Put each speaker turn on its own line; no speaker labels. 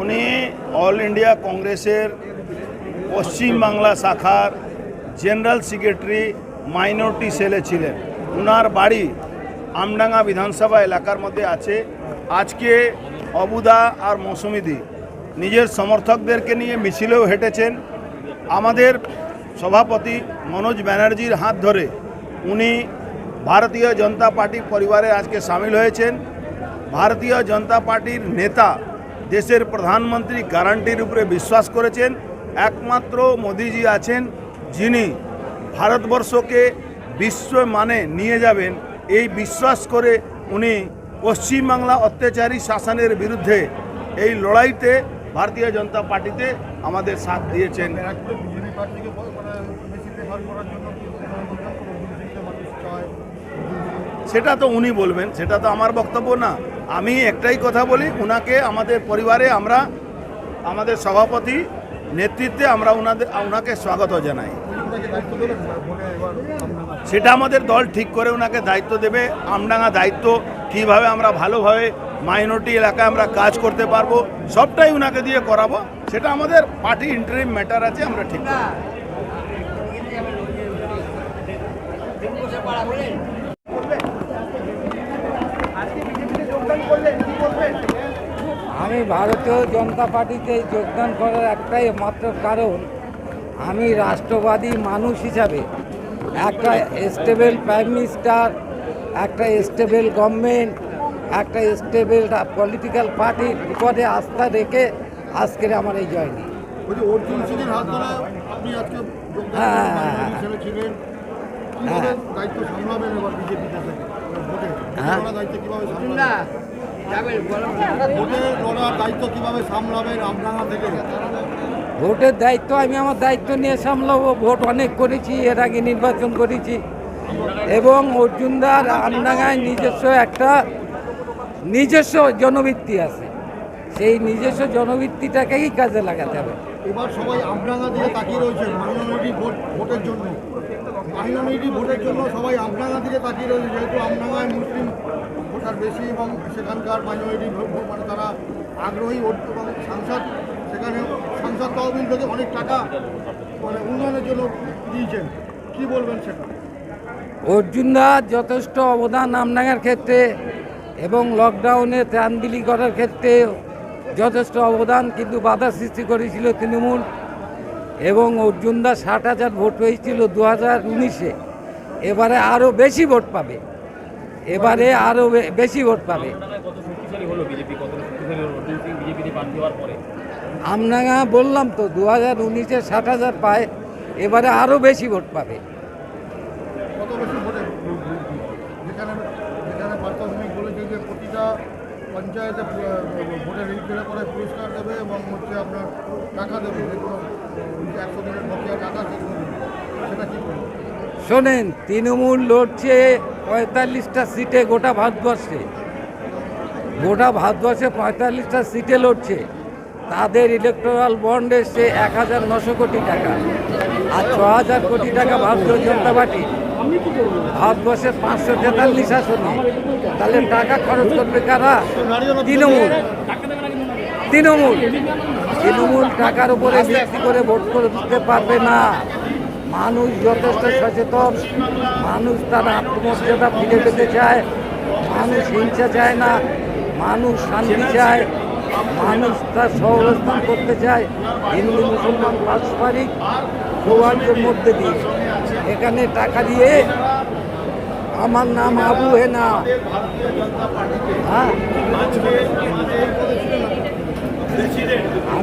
উনি all India কংগ্রেসের পশ্চিমবাংলা শাখার জেনারেল সেক্রেটারি মাইনরিটি সেলে ছিলেন। ওনার বাড়ি আমডাঙ্গা বিধানসভা এলাকার মধ্যে আছে। আজকে অবুদা আর মৌসুমিদি নিজের সমর্থকদেরকে নিয়ে মিছিলেও হেঁটেছেন। আমাদের সভাপতি মনোজ ব্যানার্জির হাত ধরে উনি ভারতীয় জনতা পার্টি পরিবারে আজকে সামিল হয়েছেন। ভারতীয় জনতা পার্টির নেতা দেশের প্রধানমন্ত্রী গ্যারান্টির উপরে বিশ্বাস করেছেন। একমাত্র মোদিজি আছেন যিনি ভারতবর্ষকে বিশ্ব মানে নিয়ে যাবেন। এই বিশ্বাস করে উনি পশ্চিমবাংলা অত্যাচারী শাসনের বিরুদ্ধে এই লড়াইতে ভারতীয় জনতা পার্টিতে আমাদের সাথ দিয়েছেন। সেটা তো উনি বলবেন, সেটা তো আমার বক্তব্য না। আমি একটাই কথা বলি, উনাকে আমাদের পরিবারে আমরা, আমাদের সভাপতি নেতৃত্বে আমরা উনাদের ওনাকে স্বাগত জানাই।
ওনাকে
সেটা আমাদের দল ঠিক করে ওনাকে দায়িত্ব দেবে। আমডাঙ্গা দায়িত্ব, কীভাবে আমরা ভালোভাবে মাইনরিটি এলাকায় আমরা কাজ করতে পারব, সবটাই ওনাকে দিয়ে করাবো। সেটা আমাদের পার্টি ইন্টারিম ম্যাটার আছে, আমরা ঠিক করব।
আমি ভারতীয় জনতা পার্টিতে যোগদান করার একটাই মাত্র কারণ আমি রাষ্ট্রবাদী মানুষ হিসাবে একটা স্টেবল প্রাইম মিনিস্টার একটা স্টেবল গভর্নমেন্ট একটা স্টেবল পলিটিক্যাল পার্টির বিপদে আস্থা রেখে আজকের আমার এই জয়নি। হ্যাঁ, ভোটের দায়িত্ব আমি আমার দায়িত্ব নিয়ে সামলাবো। ভোট অনেক করেছি এর আগে নির্বাচন করেছি। এবং অর্জুনদার আমডাঙ্গায় নিজস্ব একটা নিজস্ব জনবৃত্তি আছে। সেই নিজস্ব জনবৃত্তিটাকেই কাজে লাগাতে হবে।
এবার সবাই আমডাঙ্গা দিকে তাকিয়ে রয়েছে ভোটের জন্য। মাইনরিটি ভোটের জন্য সবাই আমডাঙ্গা দিকে তাকিয়ে রয়েছে, যেহেতু আমডাঙ্গায় মুসলিম ভোটার বেশি এবং সেখানকার মাইনরিটি মানে তারা আগ্রহী এবং সাংসদ, সেখানে সাংসদ তহবিল থেকে অনেক টাকা মানে উন্নয়নের জন্য দিয়েছেন। কি বলবেন সেটা?
অর্জুনদার যথেষ্ট অবদান আমডাঙ্গার ক্ষেত্রে এবং লকডাউনে ত্রাণ বিলি করার ক্ষেত্রে যথেষ্ট অবদান, কিন্তু বাধা সৃষ্টি করেছিল তৃণমূল। এবং অর্জুনদা ষাট হাজার ভোট হয়েছিল দু হাজার উনিশে। এবারে আরও বেশি ভোট পাবে। এবারে আরও বেশি ভোট পাবে। আমডাঙ্গা বললাম তো দু হাজার উনিশে ষাট হাজার পায়, এবারে আরও বেশি ভোট পাবে।
পঞ্চায়েতে পু- ভোটে করে পুরস্কার দেবে এবং হচ্ছে আপনার টাকা দেবে।
শোনেন, তৃণমূল লড়ছে পঁয়তাল্লিশটা সিটে গোটা ভারতবর্ষে। গোটা ভারতবর্ষে পঁয়তাল্লিশটা সিটে লড়ছে। তাদের ইলেকট্রাল বন্ড এসছে এক হাজার নশো কোটি টাকা আর ছ হাজার কোটি টাকা ভারতীয় জনতা পার্টি। ভারতবর্ষের পাঁচশো তেতাল্লিশ আসনে। তাহলে টাকা খরচ করবে কারা? তৃণমূল। তৃণমূল। তৃণমূল টাকার উপরে ভিত্তি করে ভোট করে দিতে পারবে না। মানুষ যথেষ্ট সচেতন, মানুষ তার আত্মমর্যাদা ফিরে পেতে চায়, মানুষ হিংসা চায় না, মানুষ শান্তি চায়, মানুষ তার সহবস্থান করতে চায়। হিন্দু, মুসলমান, পারস্পরিক সৌহার্দ্যের মধ্যে দিয়ে। এখানে টাকা দিয়ে আমার নাম আবু হেনা। হ্যাঁ?